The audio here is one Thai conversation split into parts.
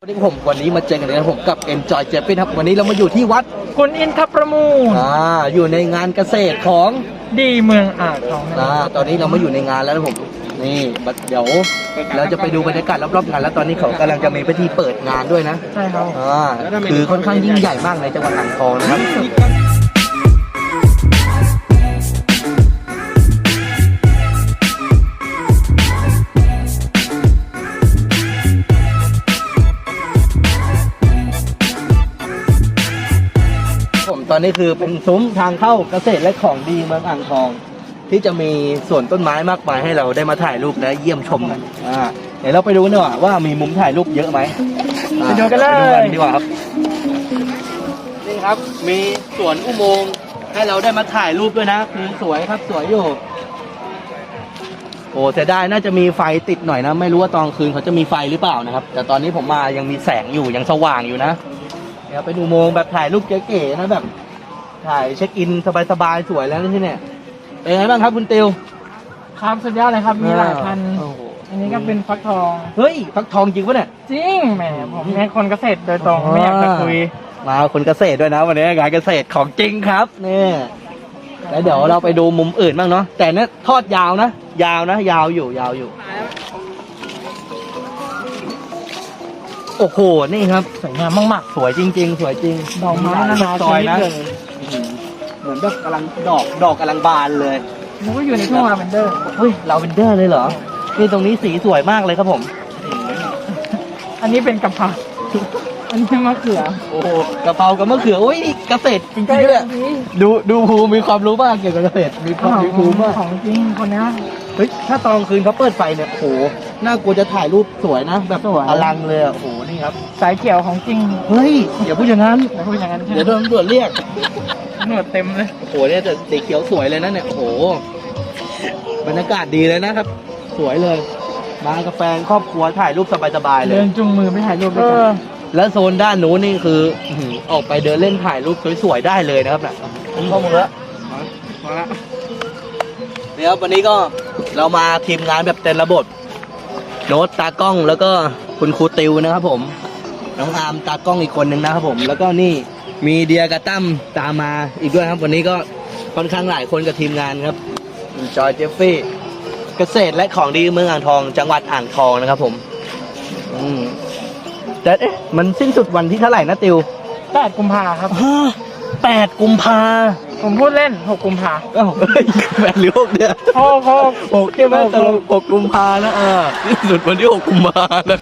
วันนี้ผมวันนี้มาเจอกันนะครับผมกับ Enjoy j a p a n ครับวันนี้เรามาอยู่ที่วัดคุณอินทรประมูลอ่าอยู่ในงานเกษตรของดีเมืองอ่างทองนะคอ่ารับตอนนี้เรามาอยู่ในงานแล้วนะผมนี่บัดเดี๋ยวเราจะไปดูบรรยากาศรอบๆงาน แล้วตอนนี้เขากำลังจะมีพิธีเปิดงานด้วยนะใช่ครับอ่าคือค่อนข้างยิ่งใหญ่มากในจังหวัดอ่างทองนะครับ อนนี้คือเป็นซุ้มทางเข้าเกษตรและของดีเมืองอ่างทอง ที่จะมีสวนต้นไม้มากมายให้เราได้มาถ่ายรูปและเยี่ยมชมกันอ่าเดี๋ยวเราไปดูกันดีกว่าว่ามีมุมถ่ายรูปเยอะไหมอ่าไปดูกันเลไปดูยกันดีกว่าครับ นี่ครับมีสวนอุโมงค์ให้เราได้มาถ่ายรูปด้วยนะคือสวยครับสวยอยู่ โอ้เสียดายน่าจะมีไฟติดหน่อยนะ ไม่รู้ว่าตอนคืนเขาจะมีไฟหรือเปล่านะครับ แต่ตอนนี้ผมมายังมีแสงอยู่ยังสว่างอยู่นะเดี๋ยวไปดูอุโมงค์แบบถ่ายรูปเก๋ๆนะแบบ ถ่ายเช็คอินสบายๆสวยแล้วนะที่เนี่ยเป็นไงบ้างครับคุณติว ครับสุดยอดเลยครับมีหลายพัน โอ้โหอันนี้ก็เป็นฟักทอง เฮ้ยฟักทองจริงปะเนี่ย จริงแหมผมเป็นคนเกษตรโดยตรงไม่อยากจะคุย มาคนเกษตรด้วยนะวันนี้งานเกษตรของจริงครับนี่แล้วเดี๋ยวเราไปดูมุมอื่นบ้างเนาะแต่เนี่ยทอดยาวนะ ยาวนะ ยาวอยู่ยาวอยู่ โอ้โหนี่ครับสวยงามมากสวยจริง ๆ สวยจริงดอกไม้นานาซอยนะชนิดเลย อื้อหือเหมือนแบบกำลังดอกดอกกำลังบานเลยๆมันก็อยู่ในทุ่งลาเวนเดอร์เฮ้ยลาเวนเดอร์เลยเหรอนี่ตรงนี้สีสวยมากเลยครับผม อันนี้เป็นกะเพราอันนี้มะเขือ โอ้โหกะเพรากับมะเขือโอ้ยนี่เกษตรจริงๆด้วยดูดูภูมิมีความรู้มากเกี่ยวกับเกษตรมีความมีภูมิมากของจริงคนเนี้ยเฮ้ยถ้าตอนกลางคืนเขาเปิดไฟเนี่ยโอ้โห น่ากลัวจะถ่ายรูปสวยนะ แบบสวย อลังเลยอะโอ้โหนี่ครับ สายเขียวของจริงเฮ้ยอย่าพูดอย่างนั้นอย่าพูดอย่างนั้นเดี๋ยวโดนตำรวจเรียก หนวดเต็มเลย โอ้โหเนี่ยจะสีเขียวสวยเลยนะเนี่ยโอ้โหบรรยากาศดีเลยนะครับ สวยเลยมากับแฟนครอบครัวถ่ายรูปสบายๆเลเดิย นจุงมือไปถ่ายรูปด้วยกันแล้วโซนด้านนู้นนี่คืออื้อหือออกไปเดินเล่นถ่ายรูปสวยๆได้เลยนะครับน่ะข้อมือละมาละเดี๋ยววันนี้ก็เรามาทีมงานแบบเต็มระบบ โน้ตตากล้องแล้วก็คุณครูติวนะครับผม น้องอาร์มตากล้องอีกคนหนึ่งนะครับผม แล้วก็นี่มีเดียกับตั้มตามมาอีกด้วยครับวันนี้ก็ค่อนข้างหลายคนกับทีมงานครับจอยเจฟฟี่เกษตรและของดีเมืองอ่างทองจังหวัดอ่างทองนะครับผมอืมแต่เอ๊ะมันสิ้นสุดวันที่เท่าไหร่นะติวแปดกุมภาครับ แปดกุมภา ผมพูดเล่นหกกุมภาเอ้าเอ้ยแปดหรือหกเดือนหกหกหกใช่ไหมตลกหกกุมภานะเออสิ้นสุดวันที่หกกุมภานะ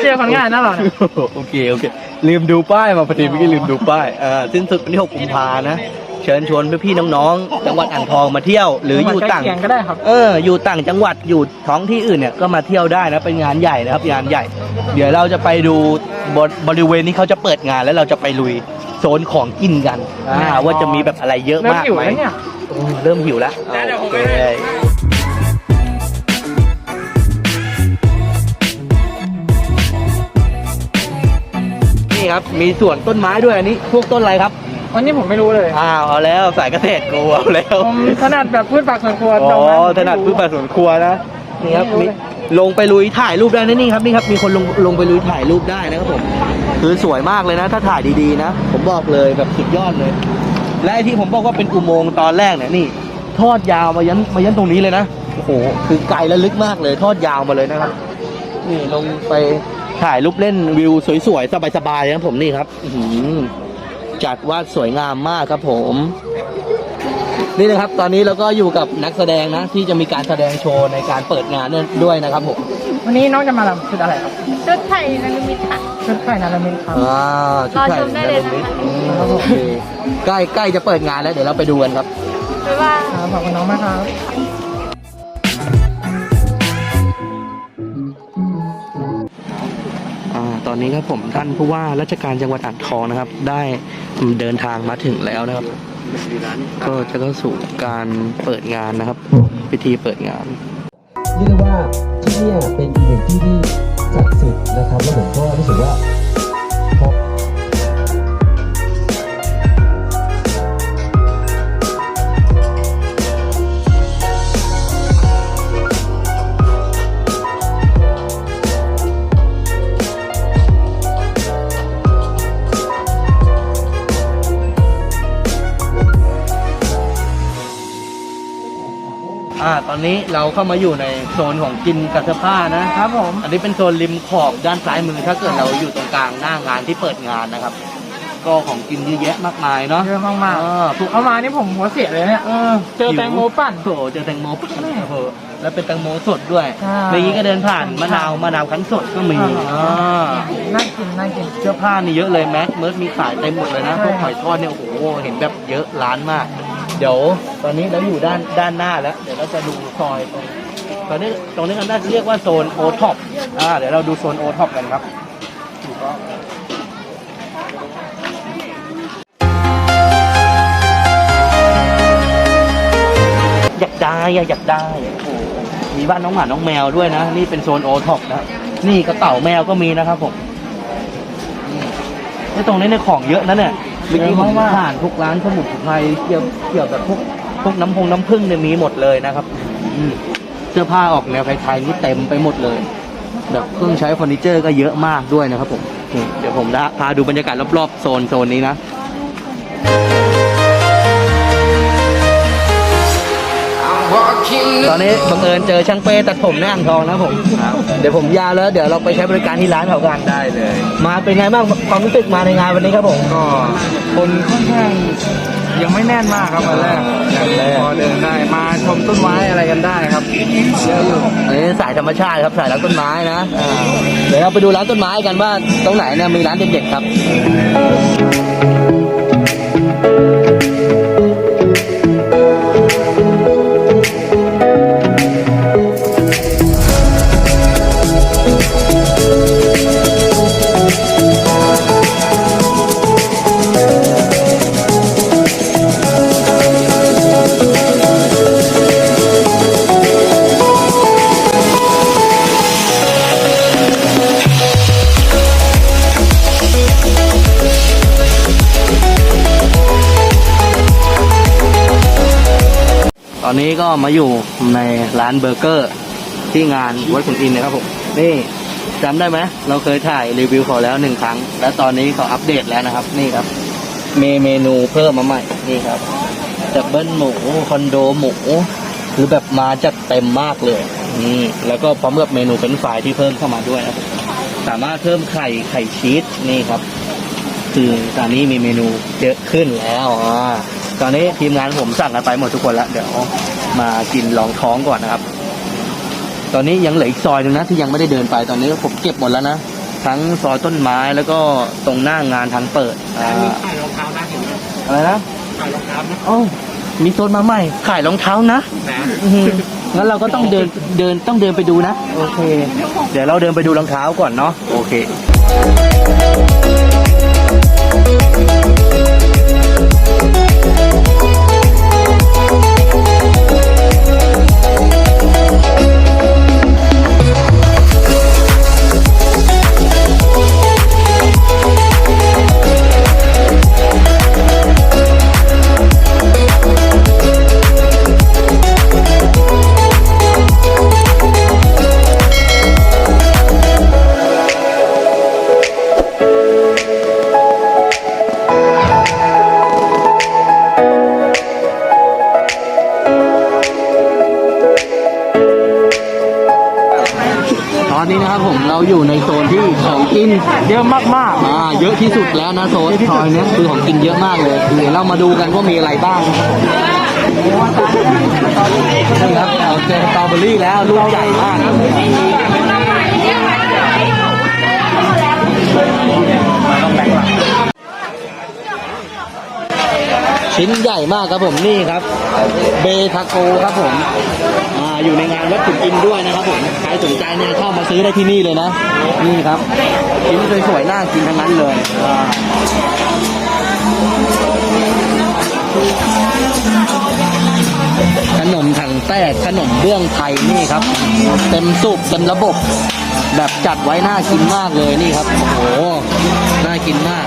เชื่อคนง่ายนะเราเนี่ยโอเคโอเคลืมดูป้ายมาพอดีเมื่อกี้ลืมดูป้ายเออสิ้นสุดวันที่หกกุมภานะเชิญชวนพี่ๆน้องๆจังหวัดอ่างทองมาเที่ยว หรืออยู่ต่างใกล้เคียงก็ได้ครับเอออยู่ต่างจังหวัดอยู่ท้องที่อื่นเนี่ยก็มาเที่ยวได้นะเป็นงานใหญ่นะครับงานใหญ่ เดี๋ยวเราจะไปดูบริบริเวณที่เขาจะเปิดงานแล้วเราจะไปลุย โซนของกินกันอ่าว่าจะมีแบบอะไรเยอะเริ่มมากอยู่ไหมแล้วเนี่ยโอ้เริ่มหิวแล้วโอเคนี่ครับ มีสวนต้นไม้ด้วยอันนี้ พวกต้นอะไรครับ วันนี้ผมไม่รู้เลยอ้าวเอาแล้วสายเกษตรกูเอาแล้วผมถนัดแบบพืชผักสวนครัวอ๋ดออกไม้ผมถนัดพืชผักสวนครัวนะนี่ครับไม่รู้มีเลงไปลุยถ่ายรูปได้นะนี่ครับนี่ครับมีคนลงลงไปลุยถ่ายรูปได้นะครับผมคือสวยมากเลยนะ ถ้าถ่ายดีๆนะ ผมบอกเลยแบบสุดยอดเลย และไอที่ผมบอกว่าเป็นอุโมงค์ตอนแรกเนี่ยนี่ ทอดยาวมายันมายันตรงนี้เลยนะโอ้โหคือไกลและลึกมากเลย ทอดยาวมาเลยนะครับ นี่ลงไปถ่ายรูปเล่นวิวสวยๆสบายๆนะครับผมนี่ครับอื้อหือจัดวาสวยงามมากครับผม นี่นะครับตอนนี้เราก็อยู่กับนักแสดงนะ ที่จะมีการแสดงโชว์ในการเปิดงานเนี่ยด้วยนะครับผมวันนี้น้องจะมาทำชุดอะไรครับชุดไทยนารุมิตค่ะ ชุดไข่นารามินครับอ่าชุดไทยรอชมได้เลยนะคะอืมโอเคใกล้ใกล้จะเปิดงานแล้วเดี๋ยวเราไปดูกันครับบ๊ายบายครับขอบคุณน้องมากครับอ่าตอนนี้ครับผมท่านผู้ว่าราชการจังหวัดอ่างทองนะครับ ได้เดินทางมาถึงแล้วนะครับ ก็จะเข้าสู่การเปิดงานนะครับ พิธีเปิดงานเรียกได้ว่าที่เนี่ยเป็นอีกหนึ่งที่ที่ศักดิ์สิทธิ์นะครับแล้วผมก็รู้สึกว่า อ่าตอนนี้เราเข้ามาอยู่ในโซนของกินกับเสื้อผ้านะ ครับผม อันนี้เป็นโซนริมขอบด้านซ้ายมือ ถ้าเกิดเราอยู่ตรงกลางหน้างานที่เปิดงานนะครับ ก็ของกินเยอะแยะมากมายเนาะเยอะมากเออพวก ๆเอามานี่ผมหัวเสียเลยเนี่ยเออเจอแตงโมปั่น โถเจอแตงโมปุ๊บโอ้โหแล้วเป็นแตงโมสดด้วยใช่เมื่อกี้ก็เดินผ่านมะนาวมะนาวคั้นสดก็มีอ่า อ่าน่ากินน่ากิน เสื้อผ้านี่เยอะเลยแม็กเมิร์ดมีขายเต็มหมดเลยนะ ใช่ พวกหอยทอดเนี่ยโอ้โหเห็นแบบเยอะร้านมาก เดี๋ยวตอนนี้เราอยู่ด้านด้านหน้าแล้ว เดี๋ยวเราจะดูซอยตรงตอนนี้ตรงนี้กันน่าจะเรียกว่าโซนโอท็อปอ่าเดี๋ยวเราดูโซนโอท็อปกันครับอยากได้อยากได้โอ้มีบ้านน้องหมาน้องแมวด้วยนะ นี่เป็นโซนโอท็อปนะ นี่กระเป๋าแมวก็มีนะครับผมไอ้ตรงนี้ในยของเยอะนะเนี่ย เมื่อกี้ผมผ่านทุกร้านสมุนไพรเกี่ยวเกี่ยวกับพวกพวกน้ำพงน้ำผึ้งเนี่ยมีหมดเลยนะครับ อืมเสื้อผ้าออกแนวไทยๆนี่เต็มไปหมดเลยแบบเครื่องใช้เฟอร์นิเจอร์ก็เยอะมากด้วยนะครับผม เดี๋ยวผมนะพาดูบรรยากาศรอบๆโซนโซนนี้นะ ตอนนี้บังเอิญเจอช่างเป้ตัดผมในอ่างทองนะครับผมเดี๋ยวผมยาวแล้วเดี๋ยวเราไปใช้บริการที่ร้านเขากัน ได้เลย มาเป็นไงบ้างความรู้สึกมาในงานวันนี้ครับผม ก็คนค่อนข้างยังไม่แน่นมากครับวันแรกวันแรกพอเดินได้มาชมต้นไม้อะไรกันได้ครับเยอะอยู่อันนี้สายธรรมชาติครับสายรักต้นไม้นะอ่าเดี๋ยวเราไปดูร้านต้นไม้กันว่าตรงไหนเนี่ยมีร้านเด็ดๆครับ อนนี้ก็มาอยู่ในร้านเบอร์เกอร์ ที่งานวัดขุนอินทรนะครับผมนี่จำได้ไหมเราเคยถ่ายรีวิวเขาแล้วหนึ่งครั้ง และตอนนี้เขาอัปเดตแล้วนะครับ นี่ครับ มีเมนูเพิ่มมาใหม่นี่ครับดับเบิลหมูคอนโดหมูคือแบบมาจัดเต็มมากเลยนี่แล้วก็พร้อมกับเมนูเป็นช์ฟรายที่เพิ่มเข้ามาด้วยนะครับสามารถเพิ่มไข่ไข่ชีสนี่ครับ คือตอนนี้มีเมนูเยอะขึ้นแล้วอ่า ตอนนี้ทีมงานผมสั่งกันไปหมดทุกคนแล้วเดี๋ยวมากินลองท้องก่อนนะครับ ตอนนี้ยังเหลืออีกซอยหนึ่งนะที่ยังไม่ได้เดินไปตอนนี้ผมเก็บหมดแล้วนะทั้งซอยต้นไม้แล้วก็ตรงหน้างานทางเปิดอ่าขายรองเท้านะเห็นไหมอะไรนะขายรองเท้านะโอ้ามีโซนมาใหม่ขายรองเท้านะนะอื้อหืองั้นเราก็ต้องเดินเดินต้องเดินไปดูนะ โอเค เดี๋ยวเราเดินไปดูรองเท้าก่อนเนาะโอเค กินเยอะมากอ่าเยอะที่สุดแล้วนะโซนซอยเนี้ยคือของกินเยอะมากเลยเดี๋ยวเรามาดูกันว่ามีอะไรบ้างนี่ครับเราเจอสตรอเบอรี่แล้วลูกใหญ่มากชิ้นใหญ่มากครับผมนี่ครับ เบทาโกครับผม อยู่ในงานวัดขุนอินด้วยนะครับผมใครสนใจเนี่ยเข้ามาซื้อได้ที่นี่เลยนะ นี่ครับชิ้นสวยๆน่ากินทั้งนั้นเลยขนมถังแตกขนมเบื้องไทยนี่ครับ เต็มสูบเต็มระบบ แบบจัดไว้น่ากินมากเลยนี่ครับ โอ้โห น่ากินมาก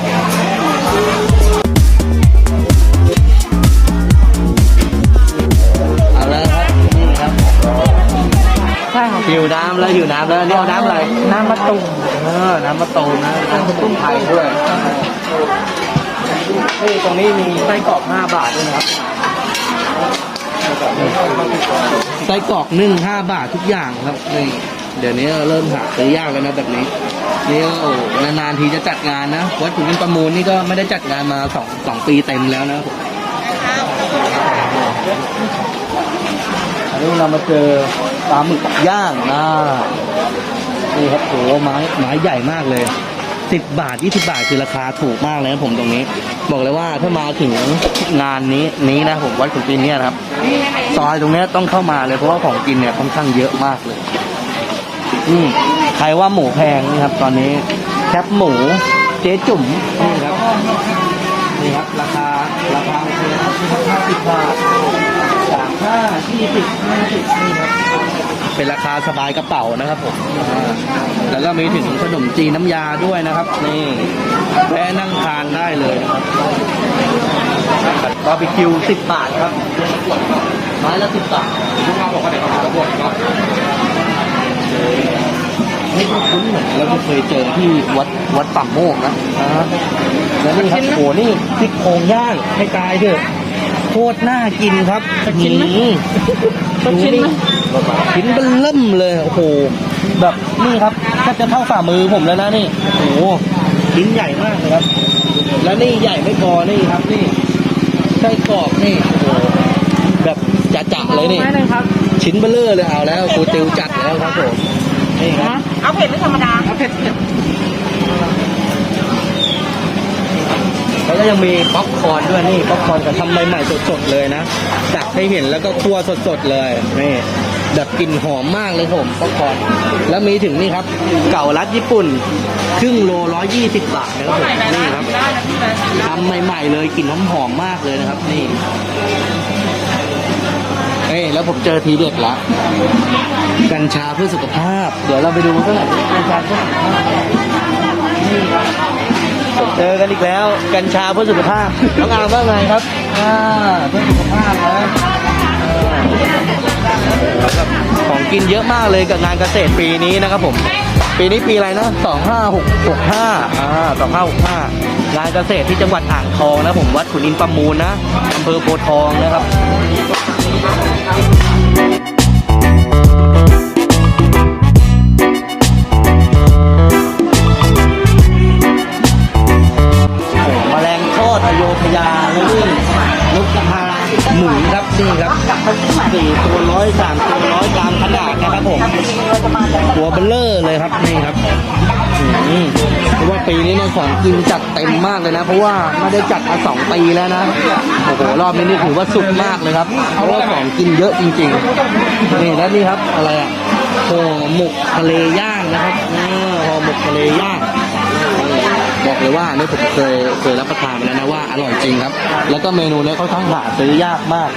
หิวน้ำแล้วหิวน้ำแล้วนี่เอาน้ำอะไรน้ำมะตูมเออน้ำมะตูมนะน้ำมะตูมไทยด้วยนี่ตรงนี้มีไส้กรอก5บาทด้วยนะครับไส้กรอกนึ่งห้าบาททุกอย่างครับนี่เดี๋ยวนี้เริ่มหาซื้อยากแล้วนะแบบนี้นี่ก็โอ้นานๆทีจะจัดงานนะวัดขุนเงินประมูลนี่ก็ไม่ได้จัดงานมาสองสองปีเต็มแล้วนะครับผม อันนี้เรามาเจอปลาหมึกย่างนะนี่ครับโอ้ไม้ไม้ใหญ่มากเลยสิบบาทยี่สิบาทคือราคาถูกมากเลยนะผมตรงนี้ บอกเลยว่าถ้ามาถึงงานนี้นี้นะผมวัดขุนปีนเนี่ยนะครับซอยตรงนี้ต้องเข้ามาเลยเพราะว่าของกินเนี่ยค่อนข้างเยอะมากเลย อืมใครว่าหมูแพงนี่ครับ ตอนนี้แคปหมูเจ๊จุ๋มนี่ครับนี่ครับ ราคาราคาโอเคครับห้าสิบบาทามห้ายี่สิบห้าสิบนี่ครับเป็นราคาสบายกระเป๋านะครับผมอ่าแล้วก็มีถึงขนมจีนน้ำยาด้วยนะครับ นี่แวะนั่งทานได้เลยนะครับบาร์บีคิวสิบบาทครับไม้ละสิบบาทไม่คุ้นๆเหมือนเราเคยเจอที่วัดวัดป่าโมกนะอ่าแล้วนี่ครับโอ้นี่ซี่โครงย่างให้ตายเถอะ โคตรน่ากินครับชิ้นไหมอืมสักชิ้นไหมชิ้นเบลเริ่มเลยโอ้โหแบบนี่ครับแทบจะเท่าฝ่ามือผมแล้วนะนี่โอ้โหชิ้นใหญ่มากเลยครับ แล้วนี่ใหญ่ไม่พอนี่ครับนี่ไส้กรอกนี่โอ้โหแบบจะๆเลยนี่ไม้หนึ่งครับชิ้นเบลเลอร์เลยเอาแล้วครูติวจัดแล้วครับผมนี่ครับเอาเผ็ดไม่ธรรมดาเอาเผ็ดเผ็ด แล้วก็ยังมีป๊อปคอร์นด้วยนี่ป๊อปคอร์นกับทำใหม่ๆสดๆเลยนะตักให้เห็นแล้วก็คั่วสดๆเลยนี่แบบกลิ่นหอมมากเลยผมป๊อปคอร์นแล้วมีถึงนี่ครับ เก่ารัดญี่ปุ่น ครึ่งโลร้อยยี่สิบบาทนะครับผมนี่ครับทำใหม่ๆเลยกลิ่นหอมๆมากเลยนะครับ นี่ แล้วผมเจอทีเด็ดละกัญชาเพื่อสุขภาพ เดี๋ยวเราไปดูกันหน่อยกัญชาเพื่อสุขภาพนี่ครับเจอกันอีกแล้วกัญชาเพื่อสุขภาพน้องอามว่าไงครับอ่าเพื่อสุขภาพนะเออแบบของกินเยอะมากเลยกับงานเกษตรปีนี้นะครับผม ปีนี้ปีอะไรนะสองห้าหกหกห้าอ่าสองห้าหกห้างานเกษตรที่จังหวัดอ่างทองนะผมวัดขุนอินทร์ประมูลนะอำเภอโพธิ์ทองนะครับ ไม่ได้จัดมาสองปีแล้วนะ โอ้โห รอบนี้นี่ถือว่าสุดมากเลยครับ เพราะว่าของกินเยอะจริงๆ นี่แล้วนี่ครับอะไรอะห่อหมกทะเลย่างนะครับอ่าห่อหมกทะเลย่าง บอกเลยว่าอันนี่ผมเคยเคยรับประทานมาแล้วนะว่าอร่อยจริงครับ แล้วก็เมนูเนี้ยค่อนข้างหาซื้อยากมาก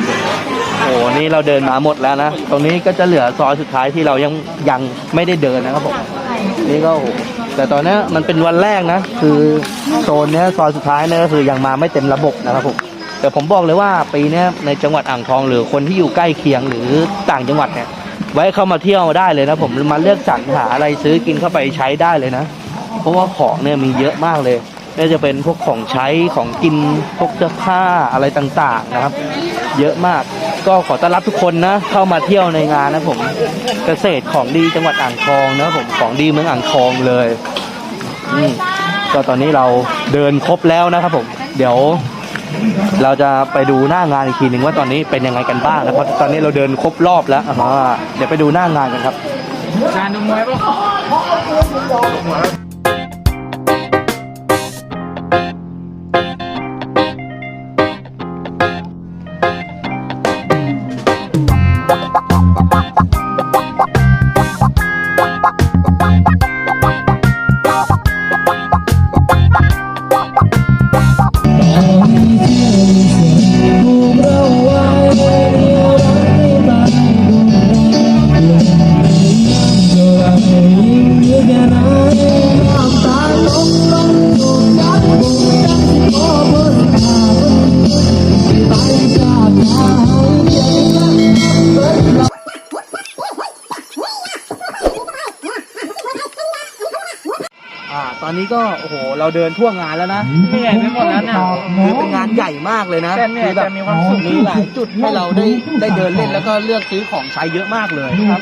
โอ้นี่เราเดินมาหมดแล้วนะ ตรงนี้ก็จะเหลือซอยสุดท้ายที่เรายังยังไม่ได้เดินนะครับผม นี่ก็โอ้โห แต่ตอนนี้มันเป็นวันแรกนะ คือโซนเนี้ยซอยสุดท้ายเนี่ยก็คือยังมาไม่เต็มระบบนะครับผมแต่ผมบอกเลยว่าปีนี้ในจังหวัดอ่างทองหรือคนที่อยู่ใกล้เคียงหรือต่างจังหวัดเนี่ยไว้เข้ามาเที่ยวได้เลยนะผมมาเลือกสรรหาอะไรซื้อกินเข้าไปใช้ได้เลยนะ เพราะว่าของเนี่ยมีเยอะมากเลยไม่ว่าจะเป็นพวกของใช้ของกินพวกเสื้อผ้าอะไรต่างๆนะครับ เยอะมาก ก็ขอต้อนรับทุกคนนะ เข้ามาเที่ยวในงานนะผมเกษตรของดีจังหวัดอ่างทองนะผมของดีเมืองอ่างทองเลยอืมก็ตอนนี้เราเดินครบแล้วนะครับผม เดี๋ยว เราจะไปดูหน้างานอีกทีหนึ่งว่าตอนนี้เป็นยังไงกันบ้างนะเพราะตอนนี้เราเดินครบรอบแล้วอ่าเดี๋ยวไปดูหน้างานกันครับงานดูมวยปะ นี้ก็โอ้โหเราเดินทั่วงานแล้วนะเหนื่อยไปหมดแล้วเนี่ยคือเป็นงานใหญ่มากเลยนะแต่เหนื่อยแบบแต่มีความสุขมีหลายจุดให้เราได้ได้เดินเล่นแล้วก็เลือกซื้อของใช้เยอะมากเลยครับ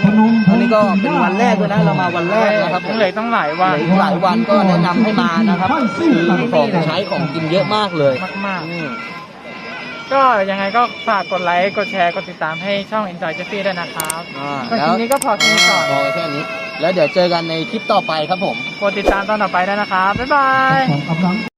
อันนี้ก็เป็นวันแรกด้วยนะเรามาวันแรกนะครับผมเหนื่อยต้องหลายวันเหลืออีกหลายวันก็แนะนำให้มานะครับคือของใช้ของกินเยอะมากเลยมากอืมๆ ก็ยังไงก็ฝากกดไลค์ กดแชร์ กดติดตามให้ช่อง Enjoy Jeffy ด้วยนะครับอ่าก็คลิปนี้ก็พอแค่นี้ก่อนพอแค่นี้ แล้วเดี๋ยวเจอกันในคลิปต่อไปครับผม กดติดตามตอนต่อไปด้วยนะครับ บ๊ายบายของกำลัง